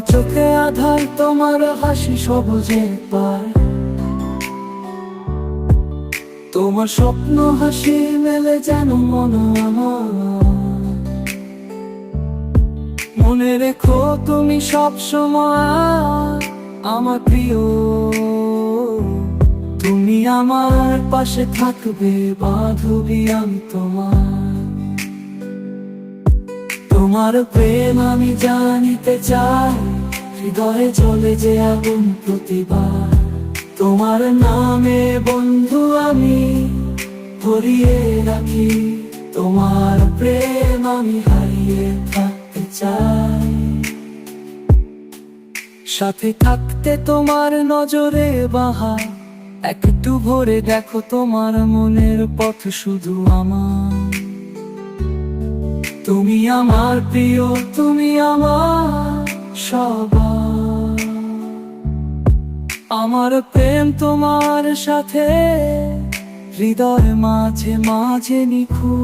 চোখে আধার, তোমার হাসি সবুজে পায়। তোমার স্বপ্ন হাসি মেলে যেন মন আমার। মনে রেখো তুমি সব সময় আমার প্রিয়। তুমি আমার পাশে থাকবে, বাধবী আমি তোমার। তোমার প্রেম আমি জানিতে চাই, হৃদয়ে চলে যে আগুন প্রতিবার। তোমার নামে বন্ধু আমি ধরিয়ে রাখি, তোমার প্রেম আমি হারিয়ে থাকতে চাই। সাথে থাকতে তোমার নজরে বাহা একটু ভরে দেখো তোমার মনের পথ শুধু আমার। তুমি আমার প্রিয়, তুমি আমার সবার। আমার প্রেম তোমার সাথে হৃদয় মাঝে মাঝে নিখু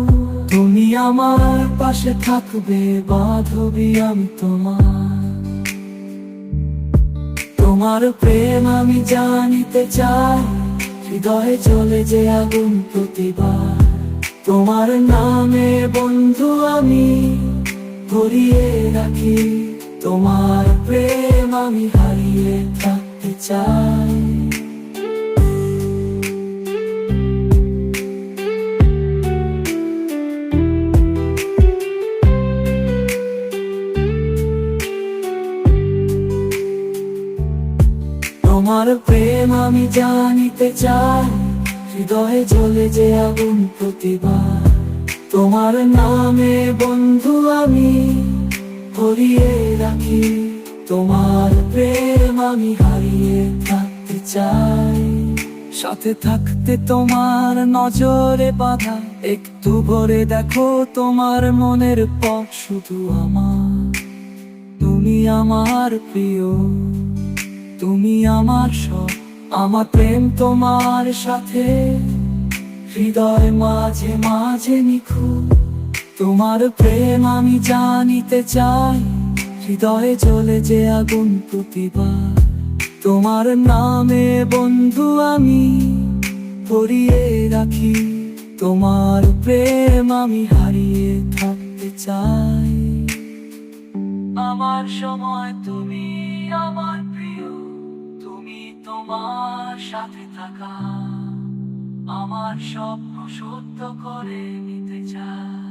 তুমি আমার পাশে থাকবে, বাধবী আমি তোমার। তোমার প্রেম আমি জানিতে চাই, হৃদয়ে চলে যে আগুন প্রতিবার। তোমার নামে বন্ধু আমি ধরিয়ে রাখি। তোমার প্রেম আমি হারিয়ে থাকতে চাই। তোমার প্রেম আমি জানিতে চাই। হৃদয়ে চলে যে আগুন প্রতিবার। তোমার নামে বন্ধু আমি ভরিয়ে রাখি। তোমার প্রেম আমি হারিয়ে থাকতে চাই। সাথে থাকতে তোমার নজরে বাধা। একটু ভরে দেখো তোমার মনের পথ শুধু আমার। তুমি আমার প্রিয়, তুমি আমার সব। আমার প্রেম তোমার সাথে, হৃদয় মাঝে মাঝে নিখু তোমার প্রেম আমি জানিতে চাই, হৃদয়ে চলে যে আগুন প্রতিবার। তোমার নামে বন্ধু আমি ভরিয়ে রাখি। তোমার প্রেম আমি হারিয়ে থাকতে চাই। আমার সময় তুমি আমার প্রিয়। তোমার সাথে থাকা আমার স্বপ্ন সত্য করে নিতে চাই।